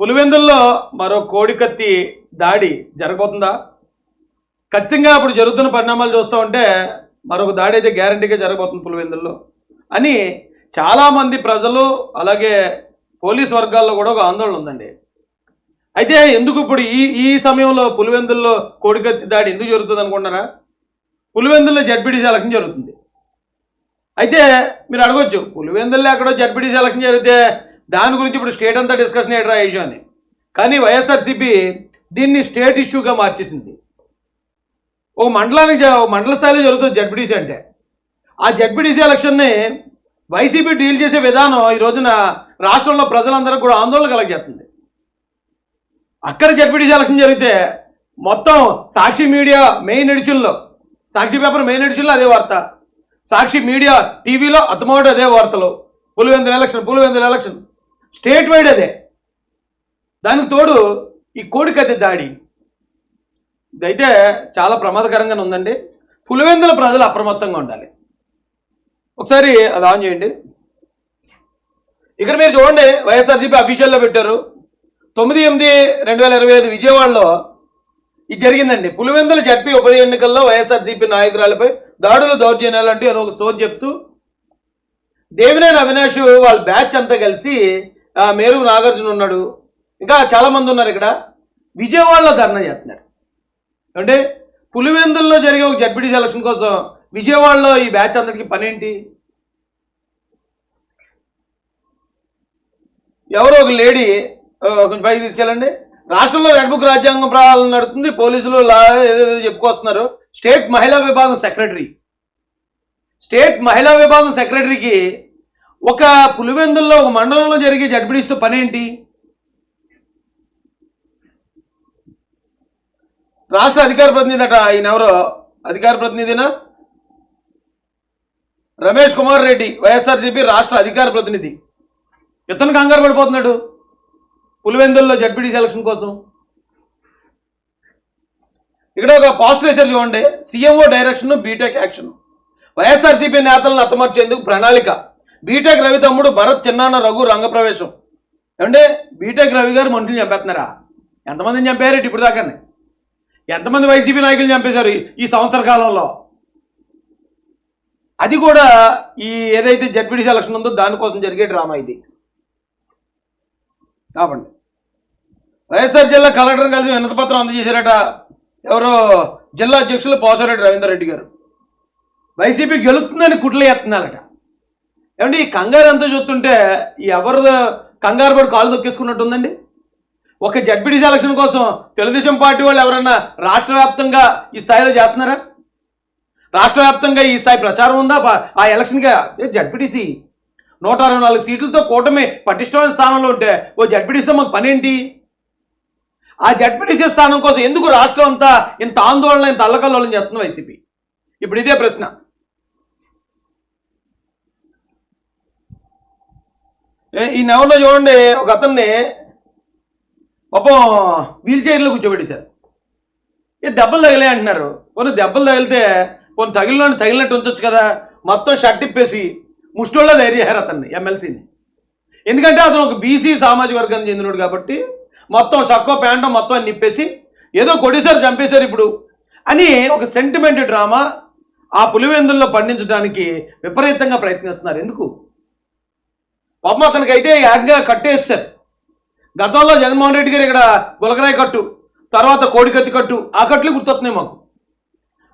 పులివెందుల్లో మరో కోడికత్తి దాడి జరగబోతుందా? ఖచ్చితంగా ఇప్పుడు జరుగుతున్న పరిణామాలు చూస్తూ ఉంటే మరొక దాడి అయితే గ్యారంటీగా జరగబోతుంది పులివెందుల్లో అని చాలామంది ప్రజలు అలాగే పోలీస్ వర్గాల్లో కూడా ఒక ఆందోళన ఉందండి. అయితే ఎందుకు ఇప్పుడు ఈ ఈ సమయంలో పులివెందుల్లో కోడికత్తి దాడి ఎందుకు జరుగుతుంది అనుకుంటున్నారా? పులివెందుల్లో జడ్పీటీసీ ఎలక్షన్ జరుగుతుంది. అయితే మీరు అడగొచ్చు పులివెందుల్లో ఎక్కడో జడ్పీటీసీ ఎలక్షన్ జరిగితే దాని గురించి ఇప్పుడు స్టేట్ అంతా డిస్కషన్ ఏట్రా ఇష్యూ అని కానీ వైఎస్ఆర్సీపీ దీన్ని స్టేట్ ఇష్యూగా మార్చేసింది. ఒక మండలానికి మండల స్థాయిలో జరుగుతుంది జడ్పీటీసీ అంటే. ఆ జడ్పీటీసీ ఎలక్షన్ని వైసీపీ డీల్ చేసే విధానం ఈ రోజున రాష్ట్రంలో ప్రజలందరికీ కూడా ఆందోళన కలగజేస్తుంది. అక్కడ జడ్పీటీసీ ఎలక్షన్ జరిగితే మొత్తం సాక్షి మీడియా మెయిన్ ఎడిషన్లో సాక్షి పేపర్ మెయిన్ ఎడిషన్లో అదే వార్త. సాక్షి మీడియా టీవీలో అత్తమోటి అదే వార్తలు. Pulivendula election Pulivendula election. State wide అదే. దానికి తోడు ఈ కోడికత్తి దాడి. ఇదైతే చాలా ప్రమాదకరంగానే ఉందండి. పులివెందుల ప్రజలు అప్రమత్తంగా ఉండాలి. ఒకసారి అది ఆన్ చేయండి. ఇక్కడ మీరు చూడండి వైఎస్ఆర్సీపీ అఫీషియల్లో పెట్టారు. తొమ్మిది ఎనిమిది రెండు వేల ఇరవై ఐదు విజయవాడలో ఇది జరిగిందండి. పులివెందుల జడ్పీ ఉప ఎన్నికల్లో వైఎస్ఆర్సీపీ నాయకురాలపై దాడులు దౌర్జన్యాలు అంటూ ఏదో ఒక సోది చెప్తూ దేవినేని అవినాష్ వాళ్ళ బ్యాచ్ అంతా కలిసి మేరు నాగార్జున ఉన్నాడు. ఇంకా చాలామంది ఉన్నారు ఇక్కడ. విజయవాడలో ధర్నా చేస్తున్నారు అంటే పులివెందుల్లో జరిగే ఒక జడ్పీటీ సెలక్షన్ కోసం విజయవాడలో ఈ బ్యాచ్ అందరికీ పనేంటి? ఎవరో ఒక లేడీ కొంచెం పైకి తీసుకెళ్ళండి. రాష్ట్రంలో రెడ్ బుక్ రాజ్యాంగం ప్రాణాలను నడుతుంది పోలీసులు లా ఏదేదో చెప్పుకొస్తున్నారు స్టేట్ మహిళా విభాగం సెక్రటరీ. స్టేట్ మహిళా విభాగం సెక్రటరీకి ఒక పులివెందుల్లో ఒక మండలంలో జరిగే జడ్పిడిస్తూ పని ఏంటి రాష్ట్ర అధికార ప్రతినిధి అట ఆయన ఎవరో? అధికార ప్రతినిధినా? రమేష్ కుమార్ రెడ్డి వైఎస్ఆర్సీపీ రాష్ట్ర అధికార ప్రతినిధి. ఇతను కంగారు పడిపోతున్నాడు పులివెందుల్లో జడ్పీటీ సెలక్షన్ కోసం. ఇక్కడ ఒక పాజిటివ్ వేసారు చూడండి. CMO direction BTech action. YSRCP నేతలను అత్తమర్చేందుకు ప్రణాళిక. బీటెక్ రవి తమ్ముడు భరత్ చిన్నాన్న రఘు రంగప్రవేశం. ఏమంటే బీటెక్ రవి గారు మనుషులు చంపేస్తున్నారా? ఎంతమందిని చంపారు ఇప్పుడు దాకానే ఎంతమంది వైసీపీ నాయకులు చంపేశారు ఈ- సంవత్సర కాలంలో? అది కూడా ఈ ఏదైతే జడ్పీటీ ఎలక్షన్ ఉందో దానికోసం జరిగే డ్రామా ఇది. కాబట్టి వైఎస్ఆర్ జిల్లా కలెక్టర్ కలిసి వినతపత్రం అందజేశారట ఎవరో జిల్లా అధ్యక్షులు పోసారెడ్డి రవీందర్ రెడ్డి గారు. వైసీపీ గెలుతుందని కుట్లు ఎత్తున్నారట ఏమంటే ఈ కంగారు ఎంత చూస్తుంటే ఎవరు కంగారు పడి కాలు తొక్కేసుకున్నట్టుందండి? ఒక జడ్పీటీ సెలక్షన్ కోసం తెలుగుదేశం పార్టీ వాళ్ళు ఎవరన్నా రాష్ట్ర వ్యాప్తంగా ఈ స్థాయిలో చేస్తున్నారా? రాష్ట్ర వ్యాప్తంగా ఈ స్థాయి ప్రచారం ఉందా? ఆ ఎలక్షన్గా జడ్పీటీసీ? నూట అరవై నాలుగు సీట్లతో కూటమి పటిష్టమైన స్థానంలో ఉంటే ఓ జడ్పీటీసీతో మాకు పనేంటి? ఆ జడ్పీటీసీ స్థానం కోసం ఎందుకు రాష్ట్రం అంతా ఇంత ఆందోళన ఇంత అల్లకల్లోలం చేస్తుంది వైసీపీ? ఇప్పుడు ఇదే ప్రశ్న. ఈ నెవలో చూడండి ఒక అతన్ని పాపం వీల్ చైర్లో కూర్చోబెట్టేశారు ఏ దెబ్బలు తగిలే అంటున్నారు. కొన్ని దెబ్బలు తగిలితే కొన్ని తగిలిన తగిలినట్టు ఉంచొచ్చు కదా? మొత్తం షర్ట్ ఇప్పేసి ముష్టోళ్ళ ధైర్యారు అతన్ని ఎమ్మెల్సీని. ఎందుకంటే అతను ఒక బీసీ సామాజిక వర్గానికి చెందినడు కాబట్టి మొత్తం సక్కో ప్యాంటు మొత్తం అన్ని నిప్పేసి ఏదో కొడిసారి చంపేశారు ఇప్పుడు అని ఒక సెంటిమెంట్ డ్రామా ఆ పులివెందుల్లో పండించడానికి విపరీతంగా ప్రయత్నిస్తున్నారు. ఎందుకు? పాపం అతనికి అయితే యాగ్గా కట్టేస్తారు. గతంలో జగన్మోహన్ రెడ్డి గారు ఇక్కడ గులకరాయి కట్టు తర్వాత కోడికత్తి కట్టు ఆ కట్లు గుర్తొస్తున్నాయి మాకు.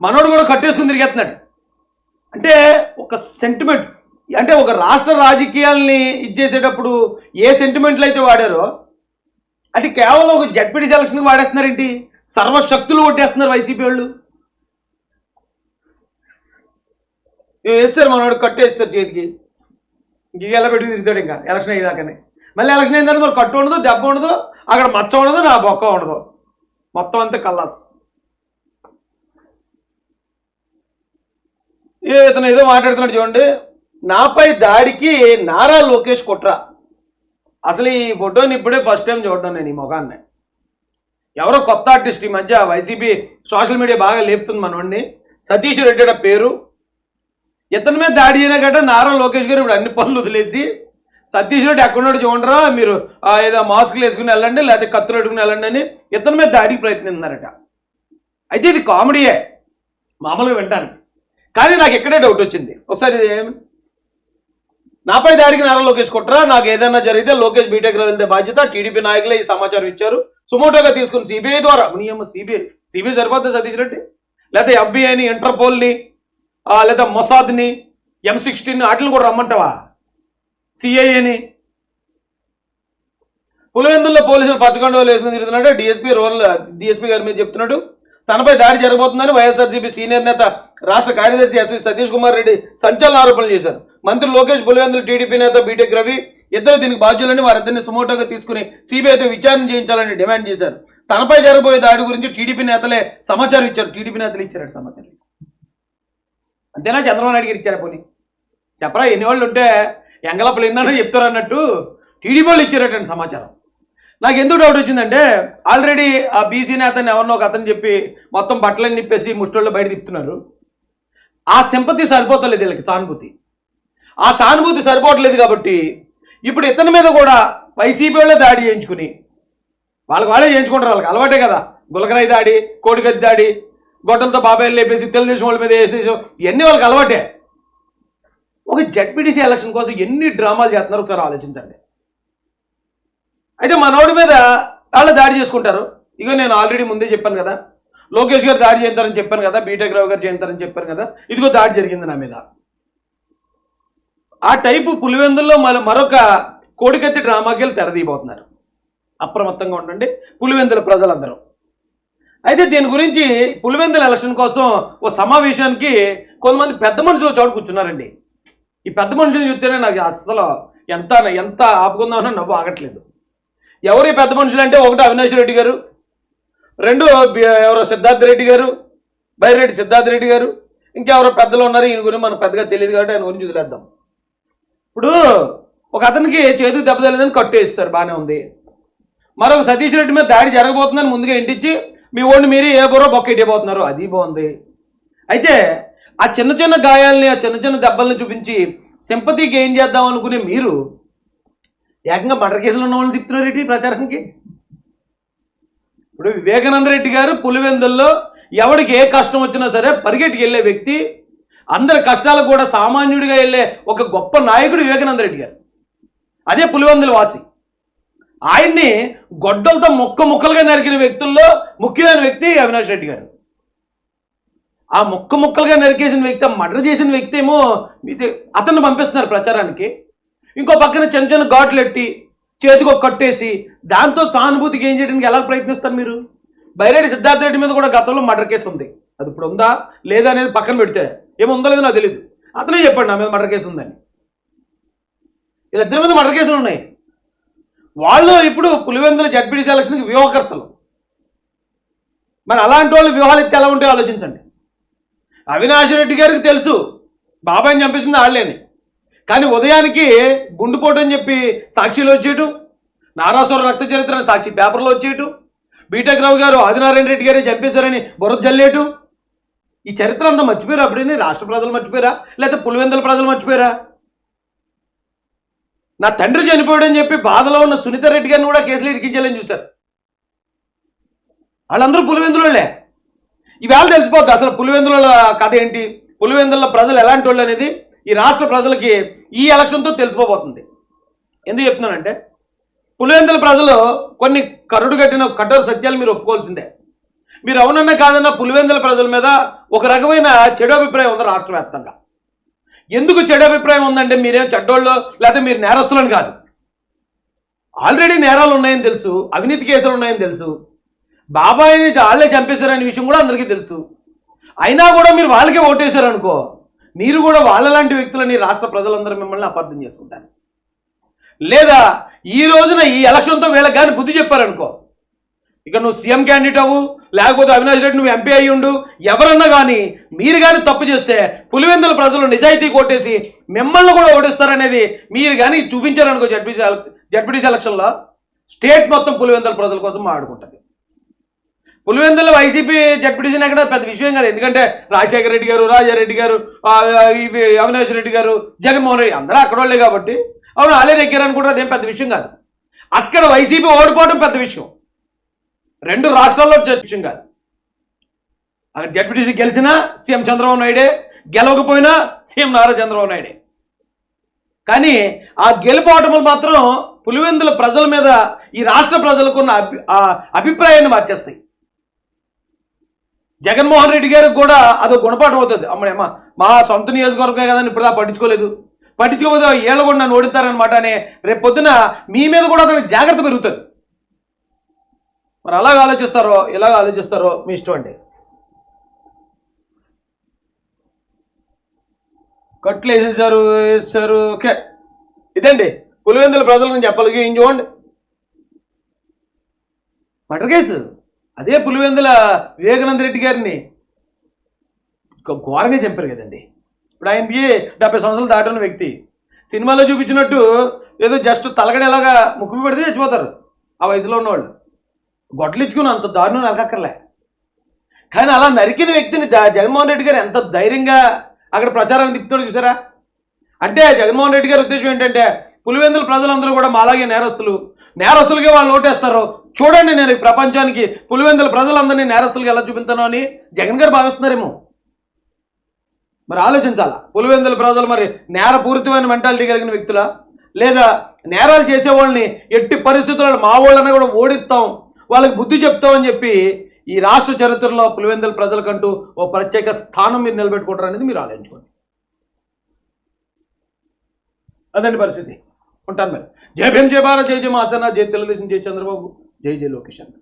మనోడు కూడా కట్టేసుకుని తిరిగేస్తున్నాడు. అంటే ఒక సెంటిమెంట్ అంటే ఒక రాష్ట్ర రాజకీయాల్ని ఇచ్చేసేటప్పుడు ఏ సెంటిమెంట్లు అయితే వాడారో అది కేవలం ఒక జడ్పీటీ సెలక్షన్కి వాడేస్తున్నారేంటి? సర్వశక్తులు కొట్టేస్తున్నారు వైసీపీ వాళ్ళు. వేస్తారు మనోడు? కట్టేస్తారు చేతికి. ఇంక ఎలా పెట్టి తిరుగుతాడు ఇంకా? ఎలక్షన్ అయ్యేదాకానే. మళ్ళీ ఎలక్షన్ అయిన తర్వాత మరి కట్టు ఉండదు దెబ్బ ఉండదు అక్కడ మచ్చ ఉండదు నా బొక్క ఉండదు. మొత్తం అంతా కల్లాస్. ఏ ఇతను ఏదో మాట్లాడుతున్నాడు చూడండి. నాపై దాడికి నారా లోకేష్ కుట్ర. అసలు ఈ ఫోటోని ఇప్పుడే ఫస్ట్ టైం చూడడం నేను ఈ ముఖాన్ని. ఎవరో కొత్త ఆర్టిస్ట్ ఈ మధ్య వైసీపీ సోషల్ మీడియా బాగా లేపుతుంది మనోడిని. సతీష్ రెడ్డి పేరు. ఇతని మీద దాడి అయినా గట్రా నారా లోకేష్ గారు ఇప్పుడు అన్ని పనులు వదిలేసి సతీష్ రెడ్డి ఎక్కడున్నాడు చూడరా మీరు ఏదో మాస్కులు వేసుకుని వెళ్ళండి లేకపోతే కత్తులు పెట్టుకుని వెళ్ళండి అని ఇతని మీద దాడికి ప్రయత్నిస్తున్నారట. అయితే ఇది కామెడీయే మామూలుగా వింటాను. కానీ నాకు ఎక్కడే డౌట్ వచ్చింది. ఒకసారి ఇది ఏమి- నాపై దాడికి నారా లోకేష్ కుట్రా నాకు ఏదైనా జరిగితే లోకేష్ బీటెక్ వెళ్తే బాధ్యత. టీడీపీ నాయకులే ఈ సమాచారం ఇచ్చారు. సుమోటోగా తీసుకుని సిబిఐ ద్వారా నియమ సిబిఐ సిబిఐ సరిపోతుంది సతీష్ రెడ్డి? లేకపోతే ఎఫ్బిఐని ఇంటర్పోల్ని లేదా మొసాద్ని ఎం సిక్స్టీన్ వాటిని కూడా రమ్మంటావా? సిఐఏని పులివెందుల్లో పోలీసులు పచ్చకొండలు వేసుకుని తిరుగుతున్నాడు డిఎస్పీ రూరల్ డిఎస్పీ గారి మీద చెప్తున్నాడు. తనపై దాడి జరగబోతుందని వైఎస్ఆర్సీపీ సీనియర్ నేత రాష్ట్ర కార్యదర్శి ఎస్వి సతీష్ కుమార్ రెడ్డి సంచలన ఆరోపణలు చేశారు. మంత్రి లోకేష్ పులివెందులు టీడీపీ నేత బీటెక్ రవి ఇద్దరు దీనికి బాధ్యులని వారిద్దరిని సుమోటోగా తీసుకుని సిబిఐతో విచారణ చేయించాలని డిమాండ్ చేశారు. తనపై జరగబోయే దాడి గురించి టీడీపీ నేతలే సమాచారం ఇచ్చారు. టీడీపీ నేతలు ఇచ్చారు సమాచారం. అంతేనా? చంద్రబాబు నాయుడు గారు ఇచ్చారా పోనీ. చెప్పరా ఎన్ని వాళ్ళు ఉంటే ఎంగలప్పలు ఎన్నో చెప్తారు అన్నట్టు టీడీపీ వాళ్ళు ఇచ్చారటండి సమాచారం. నాకు ఎందుకు డౌట్ వచ్చిందంటే ఆల్రెడీ ఆ బీసీ నేతని ఎవరినో ఒక అతను చెప్పి మొత్తం బట్టలని నిప్పేసి ముష్టోళ్ళు బయట తిప్పుతున్నారు. ఆ సింపతి సరిపోతలేదు వీళ్ళకి సానుభూతి. ఆ సానుభూతి సరిపోవట్లేదు కాబట్టి ఇప్పుడు ఇతని మీద కూడా వైసీపీ వాళ్ళే దాడి చేయించుకుని వాళ్ళకి వాళ్ళే చేయించుకుంటారు వాళ్ళకి అలవాటే కదా. గులకరాయి దాడి కోడిగద్ది దాడి గొడ్డలతో బాబాయిలు లేపేసి తెలుగుదేశం వాళ్ళ మీద వేసేసి ఇవన్నీ వాళ్ళకి అలవాటే. ఒక జడ్పీటీసీ ఎలక్షన్ కోసం ఎన్ని డ్రామాలు చేస్తున్నారు ఒకసారి ఆలోచించండి. అయితే మనోడి మీద వాళ్ళు దాడి చేసుకుంటారు. ఇగో నేను ఆల్రెడీ ముందే చెప్పాను కదా. లోకేష్ గారు దాడి చేస్తారని చెప్పాను కదా. బీటెక్ రావు గారు చేస్తారని చెప్పాను కదా. ఇదిగో దాడి జరిగింది నా మీద. ఆ టైపు పులివెందుల్లో మరో మరొక కోడికత్తి డ్రామాకి వెళ్ళి తెరదీయబోతున్నారు. అప్రమత్తంగా ఉండండి. పులివెందుల ప్రజలందరూ. అయితే దీని గురించి పులివెందుల ఎలక్షన్ కోసం ఓ సమావేశానికి కొంతమంది పెద్ద మనుషులు చోటు కూర్చున్నారండి. ఈ పెద్ద మనుషులు చూస్తేనే నాకు అసలు ఎంత ఎంత ఆపుకుందామన్నా నవ్వు ఆగట్లేదు. ఎవరు పెద్ద మనుషులు అంటే ఒకటి అవినాష్ రెడ్డి గారు రెండు ఎవరో సిద్ధార్థ రెడ్డి గారు బైరెడ్డి సిద్ధార్థ రెడ్డి గారు ఇంకెవరో పెద్దలు ఉన్నారు ఈయన గురించి మనకు పెద్దగా తెలియదు కాబట్టి ఆయన గురించి వదిలేద్దాం. ఇప్పుడు ఒక అతనికి చేతికి దెబ్బ తగలేదని కట్టు వేస్తారు బాగానే ఉంది. మరొక సతీష్ రెడ్డి మీద దాడి జరగబోతుందని ముందుగా ఇంటించి మీ ఓడిని మీరు ఏ బుర్ర బొక్క అది బాగుంది. అయితే ఆ చిన్న చిన్న గాయాలని ఆ చిన్న చిన్న దెబ్బల్ని చూపించి సింపతి గెయిన్ చేద్దాం అనుకునే మీరు ఏకంగా మర్డర్ కేసులు ఉన్న వాళ్ళని తిప్పుతున్నారు ఏంటి ప్రచారానికి? ఇప్పుడు వివేకానంద రెడ్డి గారు పులివెందుల్లో ఎవడికి ఏ కష్టం వచ్చినా సరే పరిగెట్టుకు వెళ్ళే వ్యక్తి అందరి కష్టాలకు కూడా సామాన్యుడిగా వెళ్ళే ఒక గొప్ప నాయకుడు వివేకానంద రెడ్డి గారు. అదే పులివెందుల వాసి. ఆయన్ని గొడ్డలతో ముక్క ముక్కలుగా నరికిన వ్యక్తుల్లో ముఖ్యమైన వ్యక్తి అవినాష్ రెడ్డి గారు. ఆ ముక్క ముక్కలుగా నరికేసిన వ్యక్తి ఆ మర్డర్ చేసిన వ్యక్తి ఏమో అతన్ని పంపిస్తున్నారు ప్రచారానికి. ఇంకో పక్కన చిన్న చిన్న ఘాట్లు ఎట్టి చేతికి ఒక కట్టేసి దాంతో సానుభూతికి ఏం చేయడానికి ఎలా ప్రయత్నిస్తారు మీరు? బైరెడ్డి సిద్ధార్థ రెడ్డి మీద కూడా గతంలో మర్డర్ కేసు ఉంది. అది ఇప్పుడు ఉందా? లేదా అనేది పక్కన పెడితే ఏముందో లేదో నాకు తెలియదు అతనే చెప్పండి నా మీద మర్డర్ కేసు ఉందని. వీళ్ళిద్దరి మీద మర్డర్ కేసులు ఉన్నాయి. వాళ్ళు ఇప్పుడు పులివెందుల జడ్పీటీసీ సెలక్షన్కి వ్యూహకర్తలు. మరి అలాంటి వాళ్ళు వ్యూహాలు ఎత్తే ఎలా ఉంటాయో ఆలోచించండి. అవినాష్ రెడ్డి గారికి తెలుసు బాబాయ్ని చంపేసింది వాళ్ళేని కానీ ఉదయానికి గుండుపోటు అని చెప్పి సాక్షిలో వచ్చేయటం నారాసుర రక్త చరిత్ర సాక్షి పేపర్లో వచ్చేయటం బీటెక్ రావు గారు ఆదినారాయణ రెడ్డి గారే చంపేశారని బుర్ర జల్లేయటం. ఈ చరిత్ర అంతా మర్చిపోయారా అప్పుడే రాష్ట్ర ప్రజలు మర్చిపోయారా? లేకపోతే పులివెందుల ప్రజలు మర్చిపోయారా? నా తండ్రి చనిపోయాడని చెప్పి బాధలో ఉన్న సునీత రెడ్డి గారిని కూడా కేసులు ఇరికించాలని చూశారు. వాళ్ళందరూ పులివెందులోళ్ళే. ఈవేళ తెలిసిపోద్ది అసలు పులివెందుల కథ ఏంటి? పులివెందుల ప్రజలు ఎలాంటి వాళ్ళు అనేది ఈ రాష్ట్ర ప్రజలకి ఈ ఎలక్షన్తో తెలిసిపోబోతుంది. ఎందుకు చెప్తున్నానంటే పులివెందుల ప్రజలు కొన్ని కరుడు కట్టిన కఠోర సత్యాలు మీరు ఒప్పుకోవాల్సిందే. మీరు అవునన్నా కాదన్నా పులివెందుల ప్రజల మీద ఒక రకమైన చెడు అభిప్రాయం ఉంది రాష్ట్ర వ్యాప్తంగా ఎందుకు చెడు అభిప్రాయం ఉందంటే మీరేం చెడ్డోళ్ళు? లేకపోతే మీరు నేరస్తులని కాదు. ఆల్రెడీ నేరాలు ఉన్నాయని తెలుసు అవినీతి కేసులు ఉన్నాయని తెలుసు. బాబాయిని వాళ్ళే చంపేశారనే విషయం కూడా అందరికీ తెలుసు. అయినా కూడా మీరు వాళ్ళకే ఓటేశారనుకో మీరు కూడా వాళ్ళలాంటి వ్యక్తులని రాష్ట్ర ప్రజలందరూ మిమ్మల్ని అపార్థం చేసుకుంటారు. లేదా ఈ రోజున ఈ ఎలక్షన్తో వీళ్ళకి కానీ బుద్ధి చెప్పారనుకో ఇక నువ్వు సీఎం క్యాండిడేట్ అవ్వు లేకపోతే అవినాష్ రెడ్డి నువ్వు ఎంపీ అయ్యి ఉండు ఎవరన్నా కానీ మీరు కానీ తప్పు చేస్తే పులివెందుల ప్రజలు నిజాయితీ కొట్టేసి మిమ్మల్ని కూడా ఓడిస్తారనేది మీరు కానీ చూపించారనుకో జడ్పీసీ జడ్పీటీసీ ఎలక్షన్లో స్టేట్ మొత్తం పులివెందుల ప్రజల కోసం ఆడుకుంటుంది పులివెందుల వైసీపీ జడ్పీటీసీ ఎక్కడ పెద్ద విషయం కాదు. ఎందుకంటే రాజశేఖర రెడ్డి గారు రాజారెడ్డి గారు అవినాష్ రెడ్డి గారు జగన్మోహన్ రెడ్డి అందరూ అక్కడ వాళ్ళే కాబట్టి అవును వాళ్ళే నెగ్గారని కూడా అదేం పెద్ద విషయం కాదు. అక్కడ వైసీపీ ఓడిపోవడం పెద్ద విషయం. రెండు రాష్ట్రాల్లో పెద్ద విషయం కాదు. అక్కడ జడ్పీటీసీ గెలిచినా సీఎం చంద్రబాబు నాయుడే గెలవకపోయినా సీఎం నారా చంద్రబాబు నాయుడే. కానీ ఆ గెలుపోవటములు మాత్రం పులివెందుల ప్రజల మీద ఈ రాష్ట్ర ప్రజలకు ఉన్న అభి అభిప్రాయాన్ని మార్చేస్తాయి. జగన్మోహన్ రెడ్డి గారికి కూడా అదో గుణపాఠం అవుతుంది. అమ్మడేమా మా సొంత నియోజకవర్గమే కదని ఇప్పుడు పట్టించుకోలేదు. పట్టించుకోకపోతే ఏళ్ళు కూడా నన్ను ఓడిస్తారనమాట అని రేపు పొద్దున మీ మీద కూడా అతనికి జాగ్రత్త పెరుగుతుంది. మరి అలాగ ఆలోచిస్తారో ఇలాగ ఆలోచిస్తారో మీ ఇష్టం అండి? కట్లు వేసేసారు వేసారు ఓకే. ఇదండి పులివెందుల ప్రజలను చెప్పాలి. ఏం చూడండి. మటర్ కేసు? అదే పులివెందుల వివేకానంద రెడ్డి గారిని ఒక ఘోరంగా చంపారు కదండి. ఇప్పుడు ఆయనకి డెబ్బై సంవత్సరాలు దాటిన వ్యక్తి. సినిమాలో చూపించినట్టు ఏదో జస్ట్ తలగడేలాగా ముక్కు పెడితే చచ్చిపోతారు ఆ వయసులో ఉన్నవాళ్ళు. గొడ్డలు అంత దారుణం నరకక్కర్లే. కానీ అలా నరికిన వ్యక్తిని జగన్మోహన్ రెడ్డి గారు ఎంత ధైర్యంగా అక్కడ ప్రచారాన్ని తిప్పుతాడో చూసారా? అంటే జగన్మోహన్ రెడ్డి గారి ఉద్దేశం ఏంటంటే పులివెందుల ప్రజలందరూ కూడా మాలాగే నేరస్తులు. నేరస్తులకే వాళ్ళు ఓటేస్తారు. చూడండి నేను ఈ ప్రపంచానికి పులివెందుల ప్రజలందరినీ నేరస్తులుగా ఎలా చూపించాను అని జగన్ గారు భావిస్తున్నారేమో. మరి ఆలోచించాలా? పులివెందుల ప్రజలు మరి నేరపూరితమైన మెంటాలిటీ కలిగిన వ్యక్తులా? లేదా నేరాలు చేసే వాళ్ళని ఎట్టి పరిస్థితుల్లో మా వాళ్ళని కూడా ఓడిస్తాం. వాళ్ళకి బుద్ధి చెప్తామని చెప్పి ఈ రాష్ట్ర చరిత్రలో పులివెందుల ప్రజలకంటూ ఓ ప్రత్యేక స్థానం మీరు నిలబెట్టుకుంటారు అనేది మీరు ఆలోచించుకోండి. అదండి పరిస్థితి. ఉంటాను మరి. జై భీం జై భారత్ జై జయ మాసన జై తెలుగుదేశం జై చంద్రబాబు జై జై లోకేష్ అన్న.